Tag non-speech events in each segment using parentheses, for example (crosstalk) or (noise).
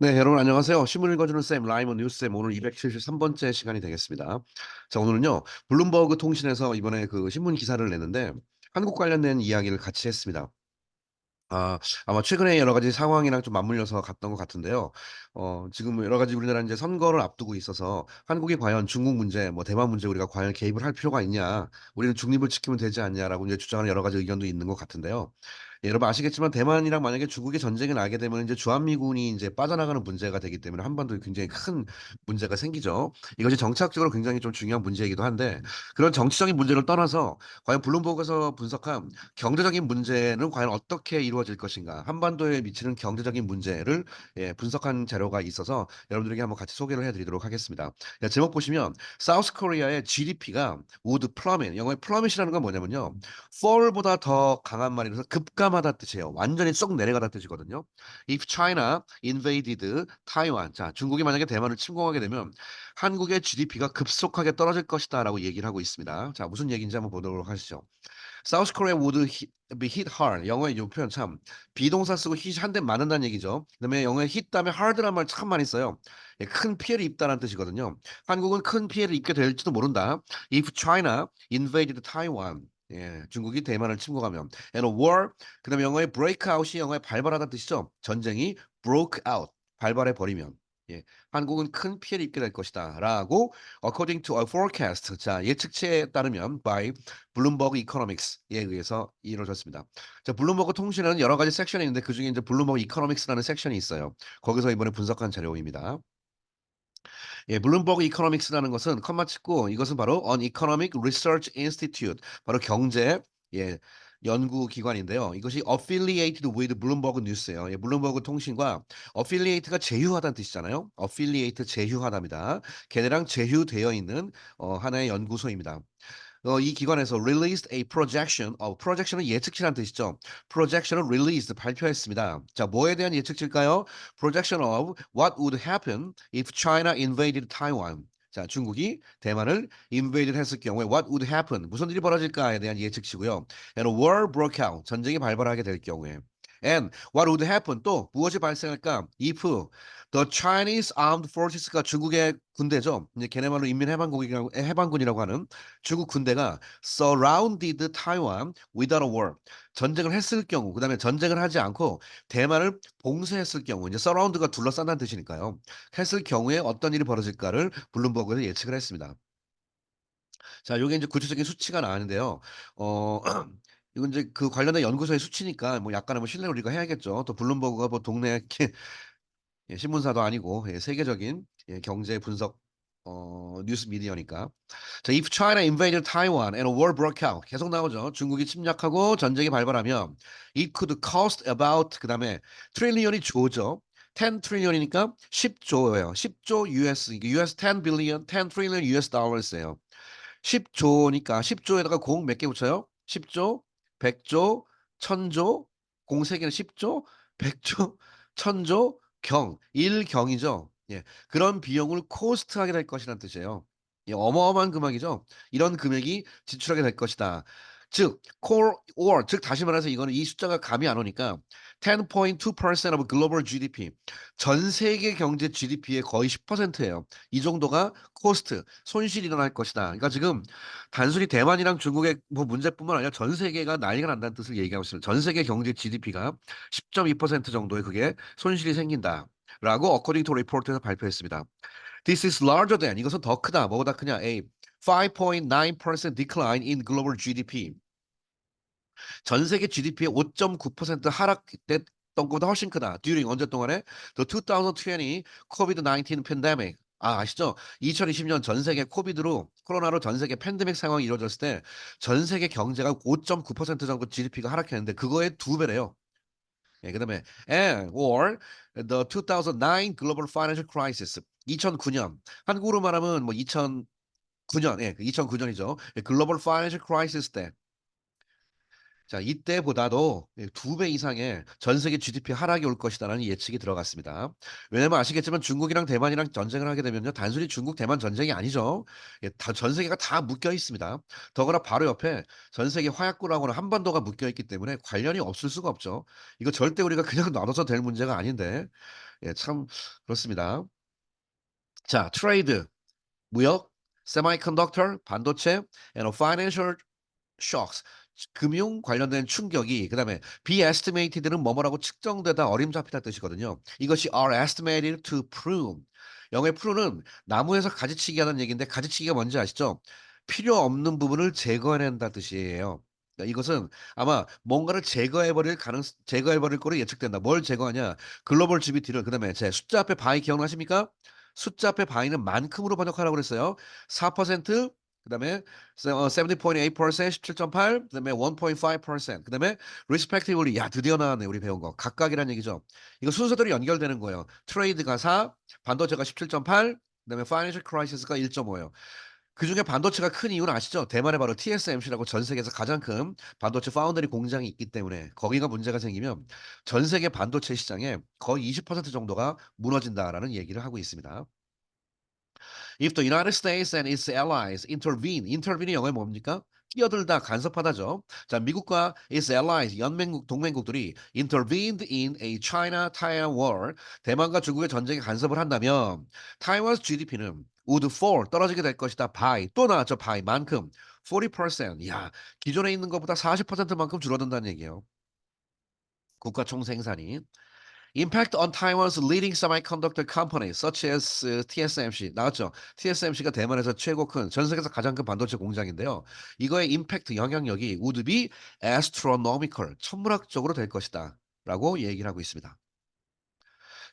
네, 여러분 안녕하세요. 신문 읽어주는 쌤 라이먼 뉴스쌤 오늘 273번째 시간이 되겠습니다. 자, 오늘은요. 블룸버그 통신에서 이번에 그 신문 기사를 냈는데 한국 관련된 이야기를 같이 했습니다. 아 아마 최근에 여러 가지 상황이랑 좀 맞물려서 갔던 것 같은데요. 어 지금 여러 가지 우리나라 인제 선거를 앞두고 있어서 한국이 과연 중국 문제 뭐 대만 문제 우리가 과연 개입을 할 필요가 있냐, 우리는 중립을 지키면 되지 않냐라고 이제 주장하는 여러 가지 의견도 있는 것 같은데요. 예 여러분 아시겠지만 대만이랑 만약에 중국이 전쟁이 나게 되면 인제 주한미군이 인제 빠져나가는 문제가 되기 때문에 한반도에 굉장히 큰 문제가 생기죠. 이것이 정치학적으로 굉장히 좀 중요한 문제이기도 한데 그런 정치적인 문제를 떠나서 과연 블룸버그에서 분석한 경제적인 문제는 과연 어떻게 이루어질 것인가 한반도에 미치는 경제적인 문제를 예 분석한 자료가 있어서 여러분들에게 한번 같이 소개를 해 드리도록 하겠습니다. 야 제목 보시면 사우스 코리아의 GDP가 would plummet 영어의 plummet이라는 건 뭐냐면요. fall보다 더 강한 말이라서 급감 하다 뜻이에요. 완전히 쏙 내려가다 뜻이거든요. If China invaded Taiwan 자 중국이 만약에 대만을 침공하게 되면 한국의 GDP가 급속하게 떨어질 것이다라고 얘기를 하고 있습니다. 자 무슨 얘기인지 한번 보도록 하시죠. South Korea would be hit hard. 영어의 이 표현 참 비동사 쓰고 hit 한대 맞는다는 얘기죠. 그다음에 영어에 hit 다음에 hard라는 말참 많이 써요. 예, 큰 피해를 입다라는 뜻이거든요. 한국은 큰 피해를 입게 될지도 모른다. If China invaded Taiwan. 예, 중국이 대만을 침공하면 and a war 그다음에 영어의 breakout이 영어의 발발하다는 뜻이죠. 전쟁이 broke out 발발해 버리면 예, 한국은 큰 피해를 입게 될 것이다라고 according to a forecast 자 예측치에 따르면 by 블룸버그 이코노믹스에 의해서 이루어졌습니다. 자 블룸버그 통신에는 여러 가지 섹션이 있는데 그 중에 이제 블룸버그 이코노믹스라는 섹션이 있어요. 거기서 이번에 분석한 자료입니다. 예, 블룸버그 이코노믹스라는 것은 컴마 찍고 이것은 바로 An Economic Research Institute 바로 경제 예 연구 기관인데요. 이것이 affiliated with 블룸버그 뉴스예요. 예, 블룸버그 통신과 affiliate가 제휴하다는 뜻이잖아요. affiliate 제휴하다입니다. 걔네랑 제휴되어 있는 어, 하나의 연구소입니다. 어, 이 기관에서 released a projection, 어, projection은 예측치라는 뜻이죠. projection을 released 발표했습니다. 자, 뭐에 대한 예측치일까요? projection of what would happen if China invaded Taiwan. 자, 중국이 대만을 invade 했을 경우에 what would happen 무슨 일이 벌어질까에 대한 예측치고요. and a war broke out 전쟁이 발발하게 될 경우에 and what would happen 또 무엇이 발생할까 if the Chinese Armed Forces가 중국의 군대죠. 이제 걔네 말로 인민해방국이라고 해방군이라고 하는 중국 군대가 surrounded Taiwan without a war 전쟁을 했을 경우 그다음에 전쟁을 하지 않고 대만을 봉쇄했을 경우 이제 surround가 둘러싼다는 뜻이니까요. 했을 경우에 어떤 일이 벌어질까를 블룸버그에서 예측을 했습니다. 자, 요게 이제 구체적인 수치가 나왔는데요. 어 (clears throat) 이건 이제 그 관련된 연구소의 수치니까 뭐 약간은 뭐 신뢰를 우리가 해야겠죠. 또 블룸버그가 뭐 동네 이렇게 예 신문사도 아니고 예 세계적인 예 경제 분석 어 뉴스 미디어니까. 자 if China invaded Taiwan and a war broke out 계속 나오죠. 중국이 침략하고 전쟁이 발발하면 it could cost about 그다음에 트릴리언이 조죠. 10 트릴리언이니까 10조예요. 10조 US US 10 billion 10 trillion US dollars예요. 10조니까 10조에다가 공 몇 개 붙여요? 10조, 100조, 1000조, 공 3개는 10조, 100조, 1000조, 경, 1경이죠. 예. 그런 비용을 코스트하게 될 것이라는 뜻이에요. 예, 어마어마한 금액이죠. 이런 금액이 지출하게 될 것이다. 즉 core or 즉 다시 말해서 이거는 이 숫자가 감이 안 오니까 10.2% of global GDP 전 세계 경제 GDP의 거의 10%예요. 이 정도가 코스트 손실이 일어날 것이다. 그러니까 지금 단순히 대만이랑 중국의 뭐 문제뿐만 아니라 전 세계가 난리가 난다는 뜻을 얘기하고 있습니다. 전 세계 경제 GDP가 10.2% 정도의 그게 손실이 생긴다라고 according to report에서 발표했습니다. This is larger than 이것은 더 크다. 뭐보다 크냐? A 5.9% decline in global GDP. 전 세계 GDP의 5.9% 하락됐던 것보다 훨씬 크다. during 언제 동안에 the 2020 COVID-19 pandemic. 아, 아시죠? 2020년 전 세계 코비드로 코로나로 전 세계 팬데믹 상황이 이루어졌을 때 전 세계 경제가 5.9% 정도 GDP가 하락했는데 그거의 두 배래요. 예, 그다음에 and or the 2009 global financial crisis. 2009년 한국으로 말하면 뭐 2009년 예, 2009년이죠. 예, 글로벌 파이낸셜 크라이시스 때. 자, 이때보다도 예, 2배 이상의 전 세계 GDP 하락이 올 것이다라는 예측이 들어갔습니다. 왜냐면 아시겠지만 중국이랑 대만이랑 전쟁을 하게 되면요. 단순히 중국 대만 전쟁이 아니죠. 예, 다 전 세계가 다 묶여 있습니다. 더구나 바로 옆에 전 세계 화약고라고는 한반도가 묶여 있기 때문에 관련이 없을 수가 없죠. 이거 절대 우리가 그냥 놔둬서 될 문제가 아닌데 예, 참 그렇습니다. 자, 트레이드, 무역, 세마이컨덕터, 반도체, and financial shocks. 금융 관련된 충격이 그다음에 be estimated는 뭐뭐라고 측정되다 어림잡히다 뜻이거든요. 이것이 are estimated to prune. 영어의 prune은 나무에서 가지치기 하는 얘기인데 가지치기가 뭔지 아시죠? 필요 없는 부분을 제거해낸다 뜻이에요. 그러니까 이것은 아마 뭔가를 제거해버릴 가능 제거해버릴 거로 예측된다. 뭘 제거하냐? 글로벌 GBT를 그다음에 제 숫자 앞에 바이 기억나십니까? 숫자 앞에 바이는 만큼으로 번역하라고 그랬어요. 4% 그다음에 세어70.8% 17.8 그다음에 1.5% 그다음에 respectively 야 드디어 나왔네 우리 배운 거. 각각이란 얘기죠. 이거 순서대로 연결되는 거예요. 트레이드가 4, 반도체가 17.8 그다음에 financial crisis가 1.5예요. 그중에 반도체가 큰 이유는 아시죠? 대만에 바로 TSMC라고 전 세계에서 가장 큰 반도체 파운드리 공장이 있기 때문에 거기가 문제가 생기면 전 세계 반도체 시장의 거의 20% 정도가 무너진다라는 얘기를 하고 있습니다. If the United States and its allies intervene, intervene이 영어에 뭡니까? 끼어들다, 간섭하다죠. 자, 미국과 its allies, 연맹국, 동맹국들이 intervened in a China-Taiwan war, 대만과 중국의 전쟁에 간섭을 한다면 Taiwan's GDP는 would fall, 떨어지게 될 것이다. by, 또 나왔죠. by, 만큼. 40%. 야, 기존에 있는 것보다 40%만큼 줄어든다는 얘기예요. 국가 총생산이. Impact on Taiwan's leading semiconductor companies such as uh, TSMC 나왔죠. TSMC가 대만에서 최고 큰 전 세계에서 가장 큰 반도체 공장인데요. 이거의 임팩트 영향력이 would be astronomical 천문학적으로 될 것이다 라고 얘기를 하고 있습니다.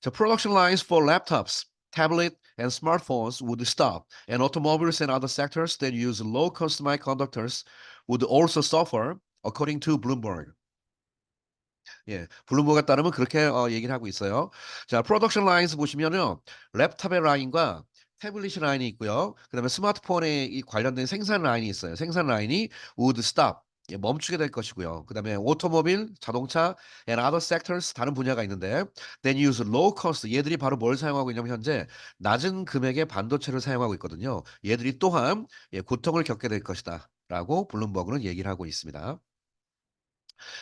자, production lines for laptops, tablet, and smartphones would stop, and automobiles and other sectors that use low-cost semiconductors would also suffer, according to Bloomberg. 예. 블룸버그에 따르면 그렇게 어 얘기를 하고 있어요. 자 프로덕션 라인스 보시면요. 랩탑의 라인과 태블릿 라인이 있고요. 그다음에 스마트폰에 이 관련된 생산 라인이 있어요. 생산 라인이 would stop 예 멈추게 될 것이고요. 그 다음에 오토모빌, 자동차 and other sectors 다른 분야가 있는데 then use low cost 얘들이 바로 뭘 사용하고 있냐면 현재 낮은 금액의 반도체를 사용하고 있거든요. 얘들이 또한 예 고통을 겪게 될 것이다 라고 블룸버그는 얘기를 하고 있습니다.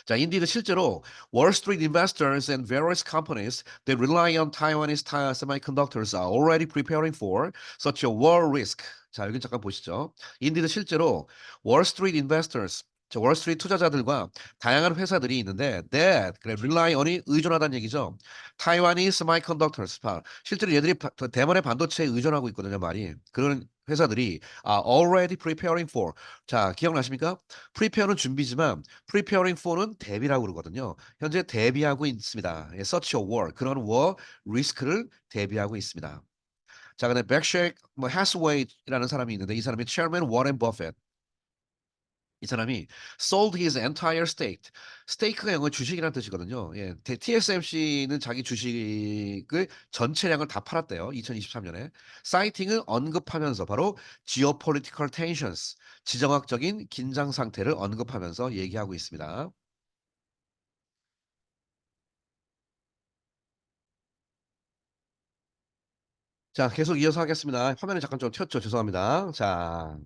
자, indeed 실제로 Street investors and various companies that rely on Taiwanese Taiwan semiconductors are already preparing for such a war risk. 자, 여기 잠깐 보시죠. indeed 실제로 Street investors 자, 월스트리트 투자자들과 다양한 회사들이 있는데 that 그래 rely on이 의존하다는 얘기죠. 타이완이 semiconductors 실제로 얘들이 바, 대만의 반도체에 의존하고 있거든요, 말이. 그런 회사들이 are already preparing for. 자, 기억나십니까? prepare는 준비지만 preparing for는 대비라고 그러거든요. 현재 대비하고 있습니다. 예, such a war. 그런 war 리스크를 대비하고 있습니다. 자, 근데 백쉐이크 뭐 하스웨이라는 사람이 있는데 이 사람이 chairman 워렌 버핏. 이 사람이 sold his entire stake. stake가 영어 주식이라는 뜻이거든요. 예, TSMC는 자기 주식을 전체량을 다 팔았대요. 2023년에. 사이팅을 언급하면서 바로 geopolitical tensions, 지정학적인 긴장 상태를 언급하면서 얘기하고 있습니다. 자, 계속 이어서 하겠습니다. 화면을 잠깐 좀 튀었죠. 죄송합니다. 자.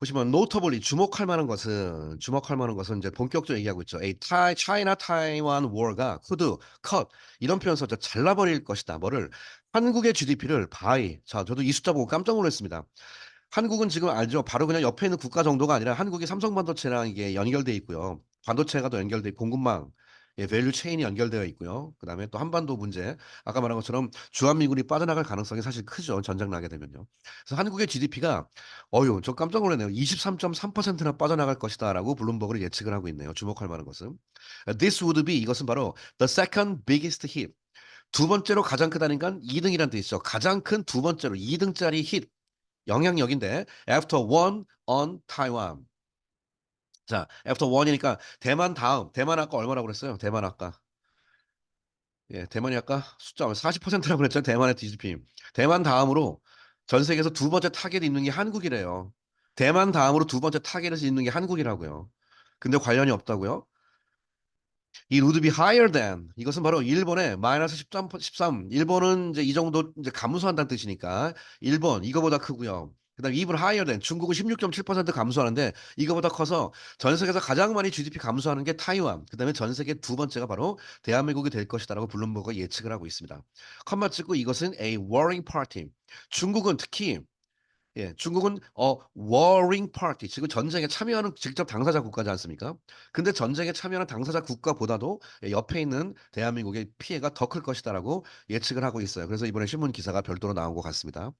보시면 노터블리 주목할 만한 것은 주목할 만한 것은 이제 본격적으로 얘기하고 있죠. A China Taiwan War가 could cut 이런 표현 써서 잘라 버릴 것이다. 뭐를 한국의 GDP를 바이. 자, 저도 이 숫자 보고 깜짝 놀랐습니다. 한국은 지금 알죠. 바로 그냥 옆에 있는 국가 정도가 아니라 한국이 삼성 반도체랑 이게 연결돼 있고요. 반도체가 또 연결돼 공급망 예, 밸류 체인이 연결되어 있고요. 그다음에 또 한반도 문제, 아까 말한 것처럼 주한미군이 빠져나갈 가능성이 사실 크죠. 전쟁 나게 되면요. 그래서 한국의 GDP가 어유, 저 깜짝 놀랐네요. 23.3%나 빠져나갈 것이다라고 블룸버그를 예측을 하고 있네요. 주목할 만한 것은 this would be 이것은 바로 the second biggest hit. 두 번째로 가장 크다니까 2등이란 뜻이죠. 가장 큰 두 번째로 2등짜리 힛 영향력인데 after one on Taiwan. 자, after one이니까 대만 다음. 대만 아까 얼마라고 그랬어요? 대만 아까. 예, 대만이 아까 숫자 40%라고 그랬죠. 대만의 GDP. 대만 다음으로 전 세계에서 두 번째 타겟이 있는 게 한국이래요. 대만 다음으로 두 번째 타겟이 있는 게 한국이라고요. 근데 관련이 없다고요? 이 would be higher than 이것은 바로 일본의 마이너스 13, 13. 일본은 이제 이 정도 이제 감소한다는 뜻이니까 일본 이거보다 크고요. Even higher than 중국은 16.7% 감소하는데 이거보다 커서 전 세계에서 가장 많이 GDP 감소하는 게 타이완. 그다음에 전 세계 두 번째가 바로 대한민국이 될 것이다라고 블룸버그가 예측을 하고 있습니다. 컴마 찍고 이것은 a warring party. 중국은 특히 예, 중국은 어 warring party 지금 전쟁에 참여하는 직접 당사자 국가지 않습니까? 근데 전쟁에 참여하는 당사자 국가보다도 예, 옆에 있는 대한민국의 피해가 더 클 것이다라고 예측을 하고 있어요. 그래서 이번에 신문 기사가 별도로 나온 것 같습니다.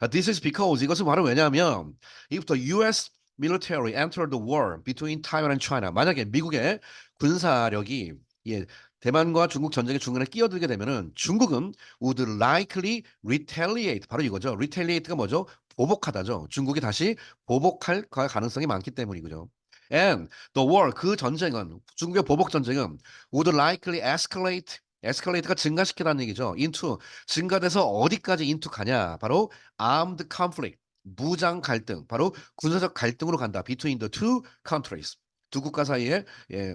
아, This is because 이것은 바로 왜냐하면 the U.S. military entered the war between Taiwan and China 만약에 미국의 군사력이 예, 대만과 중국 전쟁의 중간에 끼어들게 되면은 중국은 would likely retaliate 바로 이거죠. retaliate가 뭐죠? 보복하다죠. 중국이 다시 보복할 가능성이 많기 때문이고요. And the war 그 전쟁은 중국의 보복 전쟁은 would likely escalate escalate가 증가시키다는 얘기죠. into 증가돼서 어디까지 into 가냐? 바로 armed conflict 무장 갈등 바로 군사적 갈등으로 간다. between the two countries 두 국가 사이에 예,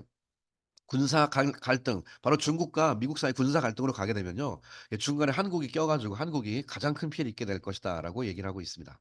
군사 갈, 갈등 바로 중국과 미국 사이 군사 갈등으로 가게 되면요 예, 중간에 한국이 껴가지고 한국이 가장 큰 피해를 입게 될 것이다라고 얘기를 하고 있습니다.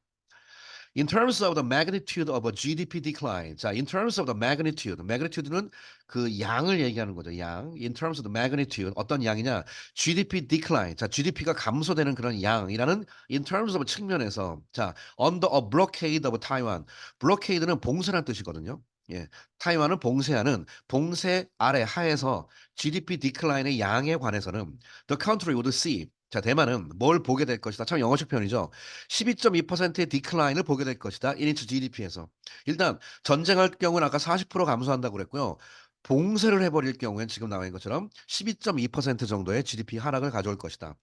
In terms of the magnitude of a GDP decline. 자, in terms of the magnitude. magnitude는 그 양을 얘기하는 거죠. 양. In terms of the magnitude. 어떤 양이냐? GDP decline. 자, GDP가 감소되는 그런 양이라는 in terms of 측면에서 자, under a blockade of Taiwan. blockade는 봉쇄라는 뜻이거든요. 예. 타이완을 봉쇄하는 봉쇄 아래 하에서 GDP decline의 양에 관해서는 the country would see 자, 대만은 뭘 보게 될 것이다. 참 영어식 표현이죠. 12.2%의 디클라인을 보게 될 것이다. 1인치 GDP에서. 일단 전쟁할 경우는 아까 40% 감소한다고 그랬고요. 봉쇄를 해버릴 경우엔 지금 나와 있는 것처럼 12.2% 정도의 GDP 하락을 가져올 것이다.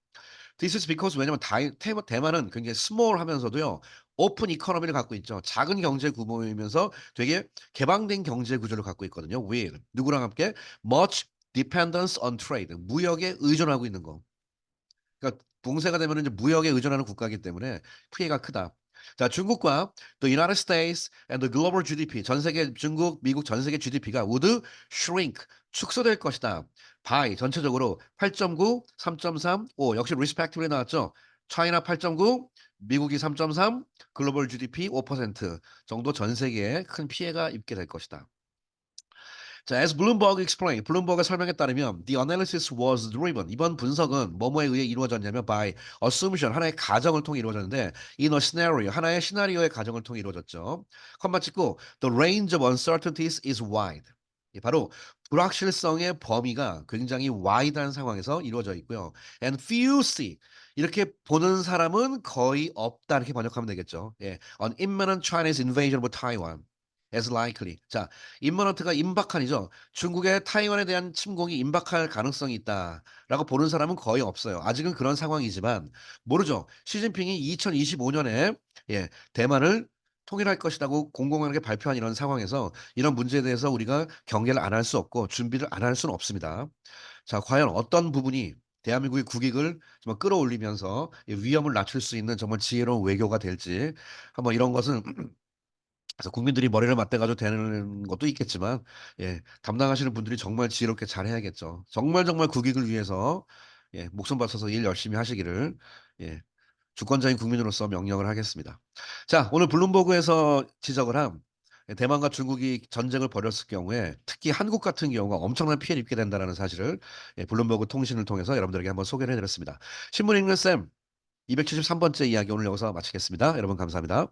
This is because 왜냐면 다이, 테, 대만은 굉장히 스몰 하면서도요. 오픈 이코노미를 갖고 있죠. 작은 경제 규모이면서 되게 개방된 경제 구조를 갖고 있거든요. with 누구랑 함께 much dependence on trade 무역에 의존하고 있는 거. 그러니까 봉쇄가 되면은 이제 무역에 의존하는 국가이기 때문에 피해가 크다. 자, 중국과 the United States and the global GDP 전 세계 중국, 미국 전 세계 GDP가 would shrink 축소될 것이다. by 전체적으로 8.9, 3.3, 5 역시 respectively 나왔죠. 차이나 8.9, 미국이 3.3, 글로벌 GDP 5% 정도 전 세계에 큰 피해가 입게 될 것이다. 자, as Bloomberg explained, 블룸버그가 설명에 따르면 the analysis was driven. 이번 분석은 뭐뭐에 의해 이루어졌냐면 by assumption 하나의 가정을 통해 이루어졌는데 in a scenario 하나의 시나리오의 가정을 통해 이루어졌죠. 컴마 찍고 the range of uncertainties is wide. 예, 바로 불확실성의 범위가 굉장히 wide한 상황에서 이루어져 있고요. and few see 이렇게 보는 사람은 거의 없다 이렇게 번역하면 되겠죠. 예, an imminent Chinese invasion of Taiwan. As likely. 자, imminent가 임박한이죠. 중국의 타이완에 대한 침공이 임박할 가능성이 있다라고 보는 사람은 거의 없어요. 아직은 그런 상황이지만 모르죠. 시진핑이 2025년에 예, 대만을 통일할 것이라고 공공연하게 발표한 이런 상황에서 이런 문제에 대해서 우리가 경계를 안 할 수 없고 준비를 안 할 수는 없습니다. 자, 과연 어떤 부분이 대한민국의 국익을 정말 끌어올리면서 위험을 낮출 수 있는 정말 지혜로운 외교가 될지 한번 이런 것은 그래서 국민들이 머리를 맞대가지고 되는 것도 있겠지만 예, 담당하시는 분들이 정말 지혜롭게 잘 해야겠죠. 정말 정말 국익을 위해서 예, 목숨 바쳐서 일 열심히 하시기를 예, 주권자인 국민으로서 명령을 하겠습니다. 자, 오늘 블룸버그에서 지적을 한 대만과 중국이 전쟁을 벌였을 경우에 특히 한국 같은 경우가 엄청난 피해를 입게 된다는 사실을 예, 블룸버그 통신을 통해서 여러분들에게 한번 소개를 해드렸습니다. 신문 읽는 쌤 273번째 이야기 오늘 여기서 마치겠습니다. 여러분 감사합니다.